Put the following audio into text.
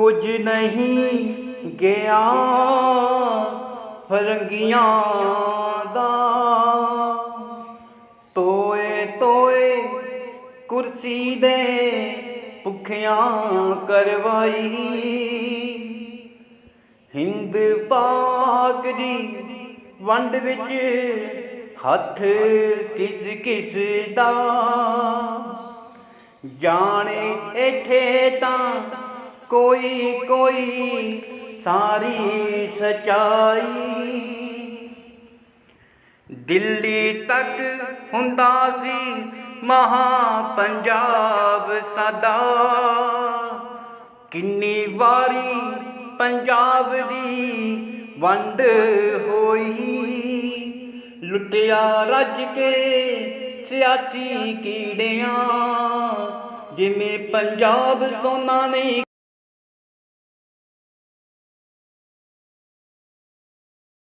ਕੁਝ ਨਹੀਂ ਗਿਆ। ਫਰੰਗੀਆਂ ਦਾ ਤੋਏ ਤੋਏ ਕੁਰਸੀ ਦੇ ਭੁੱਖਿਆਂ ਕਰਵਾਈ। ਹਿੰਦ ਪਾਕ ਦੀ ਵੰਡ ਵਿੱਚ ਹੱਥ ਕਿਸ ਕਿਸ ਦਾ? ਜਾਣੇ ਇੱਥੇ ਤਾਂ ਕੋਈ ਕੋਈ ਸਾਰੀ ਸਚਾਈ। ਦਿੱਲੀ ਤੱਕ ਹੁੰਦਾ ਸੀ ਮਹਾ ਪੰਜਾਬ ਸਾਡਾ ਕਿੰਨੀ ਵਾਰੀ ਪੰਜਾਬ ਦੀ ਵੰਡ ਹੋਈ। ਲੁੱਟਿਆ ਰੱਜ ਕੇ ਸਿਆਸੀ ਕੀੜਿਆਂ, ਜਿਵੇਂ ਪੰਜਾਬ ਸੋਨਾ ਨਹੀਂ